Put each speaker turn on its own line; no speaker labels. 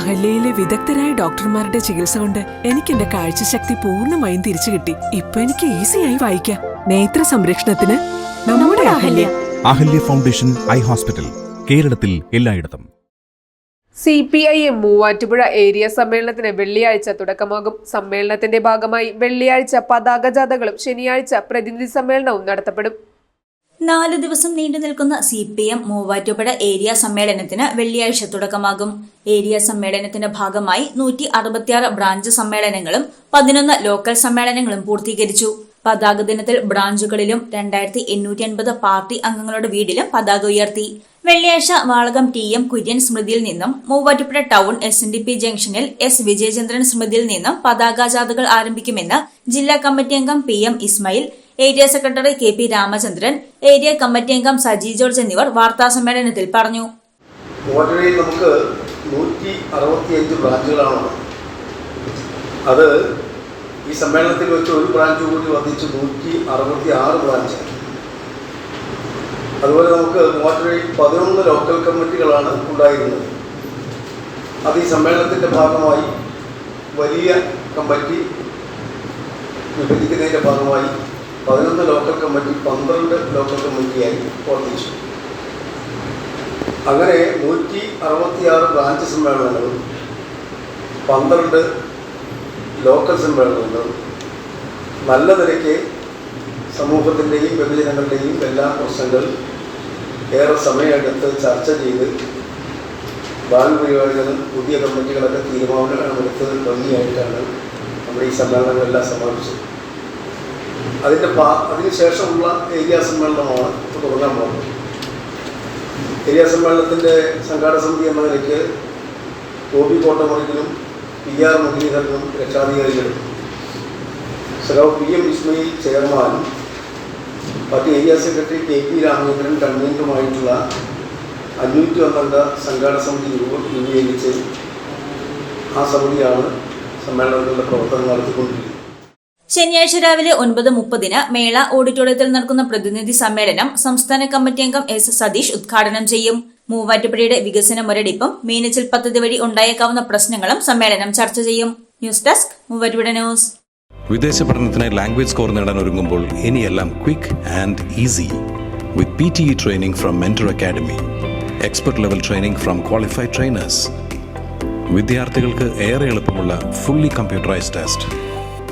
അഹല്യയിലെ വിദഗ്ധരായ ഡോക്ടർമാരുടെ ചികിത്സ കൊണ്ട് എനിക്ക് എന്റെ കാഴ്ചശക്തി പൂർണമായും തിരിച്ചു കിട്ടി. ഇപ്പൊ എനിക്ക് ഈസിയായി വായിക്കാം. നേത്ര സംരക്ഷണത്തിന് നമ്മുടെ Ahalya.
Ahalya. Foundation eye hospital കേരളത്തിൽ എല്ലായിടത്തും.
C P I M Muvattupuzha area സമ്മേളനത്തിന് വെള്ളിയാഴ്ച തുടക്കമാകും. സമ്മേളനത്തിന്റെ ഭാഗമായി വെള്ളിയാഴ്ച പതാക ജാഥകളും ശനിയാഴ്ച പ്രതിനിധി സമ്മേളനവും നടത്തപ്പെടും.
നാല് ദിവസം നീണ്ടു നിൽക്കുന്ന C P M Muvattupuzha area സമ്മേളനത്തിന് വെള്ളിയാഴ്ച തുടക്കമാകും. ഏരിയ സമ്മേളനത്തിന്റെ ഭാഗമായി നൂറ്റി അറുപത്തിയാറ് ബ്രാഞ്ച് സമ്മേളനങ്ങളും പതിനൊന്ന് ലോക്കൽ സമ്മേളനങ്ങളും പൂർത്തീകരിച്ചു. പതാക ദിനത്തിൽ ബ്രാഞ്ചുകളിലും രണ്ടായിരത്തി എണ്ണൂറ്റി അൻപത് പാർട്ടി അംഗങ്ങളുടെ വീടിലും പതാക ഉയർത്തി. വെള്ളിയാഴ്ച വാളകം ടി എം കുര്യൻ സ്മൃതിയിൽ നിന്നും Muvattupuzha town S N D P ജംഗ്ഷനിൽ എസ് വിജയചന്ദ്രൻ സ്മൃതിയിൽ നിന്നും പതാകാജാഥകൾ ആരംഭിക്കുമെന്ന് ജില്ലാ കമ്മിറ്റി അംഗം P M Ismail area secretary K P Ramachandran area committee അംഗം സജി ജോർജ് എന്നിവർ വാർത്താസമ്മേളനത്തിൽ പറഞ്ഞു.
മൂവാറ്റുപുഴയിൽ നമുക്ക് നൂറ്റി അറുപത്തിയഞ്ച് അത് ഈ സമ്മേളനത്തിൽ വെച്ച് ഒരു ബ്രാഞ്ച് കൂടി വർദ്ധിച്ച് നൂറ്റി അറുപത്തി ആറ് ബ്രാഞ്ച്. അതുപോലെ നമുക്ക് മൂവാറ്റുപുഴയിൽ പതിനൊന്ന് ലോക്കൽ കമ്മിറ്റികളാണ് ഉണ്ടായിരുന്നത്. അത് ഈ സമ്മേളനത്തിന്റെ ഭാഗമായി വലിയ കമ്മിറ്റി വിഭജിക്കുന്നതിന്റെ ഭാഗമായി പതിനൊന്ന് ലോക്കൽ കമ്മിറ്റി പന്ത്രണ്ട് ലോക്കൽ കമ്മിറ്റിയായി പ്രവർത്തിച്ചു. അങ്ങനെ നൂറ്റി അറുപത്തിയാറ് ബ്രാഞ്ച് സമ്മേളനങ്ങളും പന്ത്രണ്ട് ലോക്കൽ സമ്മേളനങ്ങളും നല്ല നിലയ്ക്ക് സമൂഹത്തിന്റെയും വിഭജനങ്ങളുടെയും എല്ലാ പ്രശ്നങ്ങൾ ഏറെ സമയമെടുത്ത് ചർച്ച ചെയ്ത് ഭാവി പരിപാടികളും പുതിയ കമ്മിറ്റികളൊക്കെ തീരുമാനമെടുത്ത് ഭംഗിയായിട്ടാണ് നമ്മുടെ ഈ സമ്മേളനങ്ങളെല്ലാം സമാപിച്ചത്. അതിന്റെ പാ അതിനുശേഷമുള്ള ഏരിയ സമ്മേളനമാണ് ഇപ്പോൾ തുടങ്ങാൻ പോകുന്നത്. ഏരിയ സമ്മേളനത്തിന്റെ സംഘാടക സമിതി എന്ന നിലയ്ക്ക് ഗോപി കോട്ടമുറിക്കലും പി ആർ മുരളീധരനും രക്ഷാധികാരികളും സഖാവ് പി എം വിസ്മയിൽ ചെയർമാനും party area secretary K P Ramachandran കൺവീനറുമായിട്ടുള്ള അഞ്ഞൂറ്റി ഒന്നംഗ സംഘാടക സമിതി രൂപ- രൂപീകരിച്ച് ആ സമിതിയാണ് സമ്മേളനത്തിന്റെ പ്രവർത്തനം നടത്തിക്കൊണ്ടിരിക്കുന്നത്.
ശനിയാഴ്ച രാവിലെ ഒൻപത് മുപ്പതിന് മേള ഓഡിറ്റോറിയത്തിൽ നടക്കുന്ന പ്രതിനിധി സമ്മേളനം സംസ്ഥാന കമ്മിറ്റി അംഗം എസ് സതീഷ് ഉദ്ഘാടനം ചെയ്യും. മൂവാറ്റുപുഴയുടെ വികസന മുരടിപ്പും മീനച്ചിൽ പദ്ധതി വഴി ഉണ്ടായേക്കാവുന്ന പ്രശ്നങ്ങളും സമ്മേളനം ചർച്ച ചെയ്യും. News desk Muvattupuzha news.
വിദേശ പഠനത്തിനായി ലാംഗ്വേജ് സ്കോർ നേടാൻ ഒരുങ്ങുമ്പോൾ ഇനിയെല്ലാം quick and easy with P T E training from mentor academy expert level training from qualified trainers. വിദ്യാർത്ഥികൾക്ക് ഏറെ എളുപ്പമുള്ള ഫുള്ളി കമ്പ്യൂട്ടറൈസ്ഡ് ടെസ്റ്റ്.